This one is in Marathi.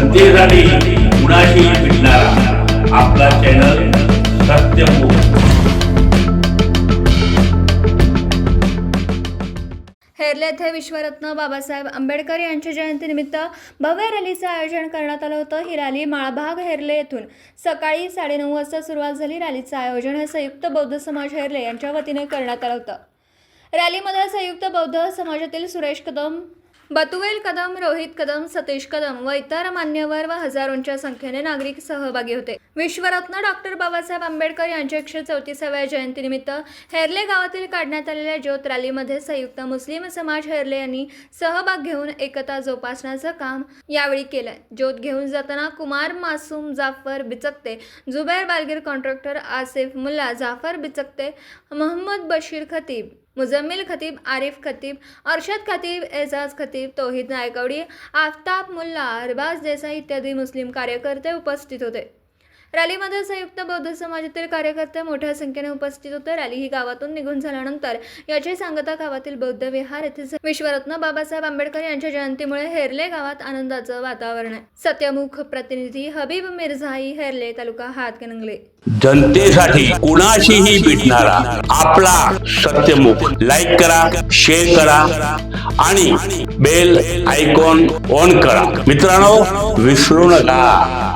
जनतेसाठी कुणाशी भेटणारा. आपला चॅनल सत्यमुख हेरले येथे विश्वरत्न बाबासाहेब आंबेडकर यांच्या जयंतीनिमित्त भव्य रॅलीचं आयोजन करण्यात आलं होतं. ही रॅली माळभाग हेरले येथून सकाळी साडेनऊ वाजता सुरुवात झाली. रॅलीचं आयोजन हे संयुक्त बौद्ध समाज हेरले यांच्या वतीने करण्यात आलं होतं. रॅलीमध्ये संयुक्त बौद्ध समाजातील सुरेश कदम बतुवेल कदम रोहित कदम सतीश कदम व इतर मान्यवर व हजारोंच्या संख्येने नागरिक सहभागी होते. विश्वरत्न डॉक्टर बाबासाहेब आंबेडकर यांच्या एकशे चौतीसाव्या जयंतीनिमित्त हेरले गावातील काढण्यात आलेल्या ज्योत रॅलीमध्ये संयुक्त मुस्लिम समाज हेरले यांनी सहभाग घेऊन एकता जोपासण्याचं काम यावेळी केलंय. ज्योत घेऊन जाताना कुमार मासूम जाफर बिचकते जुबैर बालगीर कॉन्ट्रॅक्टर आसिफ मुल्ला जाफर बिचकते मोहम्मद बशीर खतीब मुजम्मिल खतीब आरिफ खतीब अरशद खतीब एजाज खतीब तोहिद नायकवडी आफताब मुल्ला अरबाज देसाई इत्यादी मुस्लिम कार्यकर्ते उपस्थित होते. रॅलीमध्ये संयुक्त बौद्ध समाजातील कार्यकर्ते मोठ्या संख्येने उपस्थित होते. रॅली ही गावातून निघून झाल्यानंतर याची सांगता गावातील बौद्ध विहार येथे. विश्वरत्न बाबासाहेब आंबेडकर यांच्या जयंतीमुळे हेरले गावात आनंदाचं वातावरण आहे. सत्यमुख प्रतिनिधी हबीब मिर्झाई हेरले तालुका हातकणंगले. जनतेसाठी कुणाशीही भेटणारा आपला सत्यमुख. लाईक करा शेअर करा आणि बेल आयकॉन ऑन करा. मित्रांनो विसरू नका.